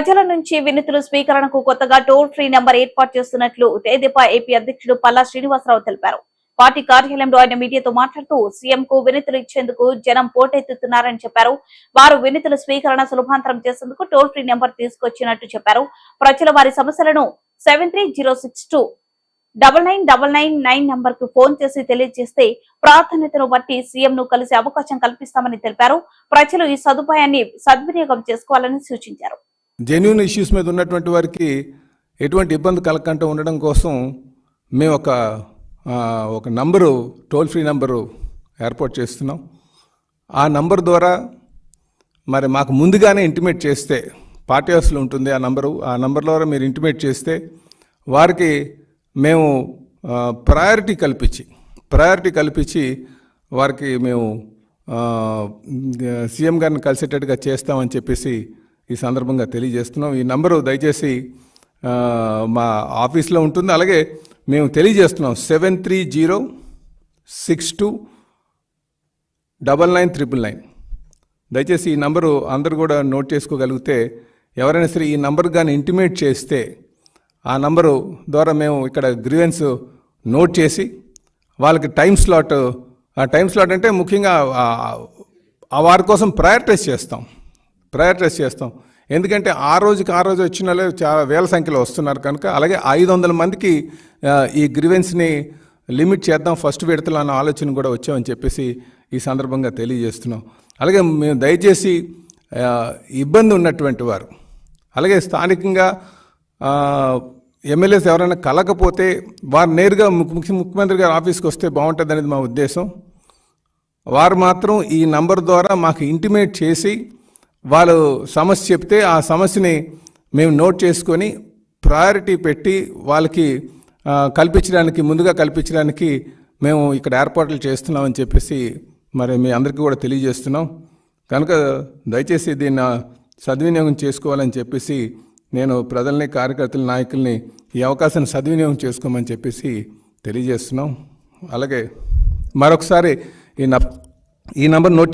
ప్రజల నుంచి వినతులు స్వీకరణకు కొత్తగా టోల్ ఫ్రీ నెంబర్ ఏర్పాటు చేస్తున్నట్లు తేదీపా ఏపీ అధ్యక్షుడు పల్లా శ్రీనివాసరావు తెలిపారు. పార్టీ కార్యాలయంలో ఆయన మీడియాతో మాట్లాడుతూ సీఎం కు వినతులు ఇచ్చేందుకు జనం పోటెత్తుతున్నారని చెప్పారు. వారు వినతుల స్వీకరణ సులభాంతరం చేసేందుకు టోల్ ఫ్రీ నెంబర్ తీసుకొచ్చినట్టు చెప్పారు. ప్రజలు వారి సమస్యలను seven three zero six two double nine double nine nine నంబర్కు ఫోన్ చేసి తెలియజేస్తే ప్రాధాన్యతను బట్టి సీఎం ను కలిసే అవకాశం కల్పిస్తామని తెలిపారు. ప్రజలు ఈ సదుపాయాన్ని సద్వినియోగం చేసుకోవాలని సూచించారు. జెన్యున్ ఇష్యూస్ మీద ఉన్నటువంటి వారికి ఎటువంటి ఇబ్బంది కలగకుండా ఉండడం కోసం మేము ఒక ఒక నంబరు టోల్ ఫ్రీ నంబరు ఏర్పాటు చేస్తున్నాం. ఆ నంబర్ ద్వారా మరి మాకు ముందుగానే ఇంటిమేట్ చేస్తే పార్టీ హౌస్లో ఉంటుంది ఆ నంబరు ఆ నంబర్ ద్వారా మీరు ఇంటిమేట్ చేస్తే వారికి మేము ప్రయారిటీ కల్పించి ప్రయారిటీ కల్పించి వారికి మేము సీఎం గారిని కలిసేటట్టుగా చేస్తామని చెప్పేసి ఈ సందర్భంగా తెలియజేస్తున్నాం. ఈ నంబరు దయచేసి మా ఆఫీస్లో ఉంటుంది. అలాగే మేము తెలియజేస్తున్నాం. Seven three zero six two double nine triple nine. దయచేసి ఈ నంబరు అందరు కూడా నోట్ చేసుకోగలిగితే ఎవరైనా సరే ఈ నంబర్ కానీ ఇంటిమేట్ చేస్తే ఆ నంబరు ద్వారా మేము ఇక్కడ గ్రీవెన్స్ నోట్ చేసి వాళ్ళకి టైం స్లాట్ ఆ టైం స్లాట్ అంటే ముఖ్యంగా ఆ వారి కోసం ప్రయారిటైజ్ చేస్తాం. ప్రయారిటైజ్ చేస్తాం. ఎందుకంటే ఆ రోజుకి ఆ రోజు వచ్చిన వాళ్ళు చాలా వేల సంఖ్యలో వస్తున్నారు కనుక అలాగే ఐదు వందల మందికి ఈ గ్రీవెన్స్ని లిమిట్ చేద్దాం ఫస్ట్ విడతలు అన్న ఆలోచన కూడా వచ్చామని చెప్పేసి ఈ సందర్భంగా తెలియజేస్తున్నాం. అలాగే మేము దయచేసి ఇబ్బంది ఉన్నటువంటి వారు అలాగే స్థానికంగా ఎమ్మెల్యేస్ ఎవరైనా కలకపోతే వారు నేరుగా ముఖ్య ముఖ్య- ముఖ్యమంత్రి గారి ఆఫీస్కి వస్తే బాగుంటుంది అనేది మా ఉద్దేశం. వారు మాత్రం ఈ నంబర్ ద్వారా మాకు ఇంటిమేట్ చేసి వాళ్ళు సమస్య చెప్తే ఆ సమస్యని మేము నోట్ చేసుకొని ప్రయారిటీ పెట్టి వాళ్ళకి కల్పించడానికి ముందుగా కల్పించడానికి మేము ఇక్కడ ఏర్పాట్లు చేస్తున్నామని చెప్పేసి మరి మీ అందరికీ కూడా తెలియజేస్తున్నాం. కనుక దయచేసి దీన్ని సద్వినియోగం చేసుకోవాలని చెప్పేసి నేను ప్రజల్ని కార్యకర్తల నాయకుల్ని ఈ అవకాశాన్ని సద్వినియోగం చేసుకోమని చెప్పేసి తెలియజేస్తున్నాం. అలాగే మరొకసారి ఈ న ఈ నంబర్ నోట్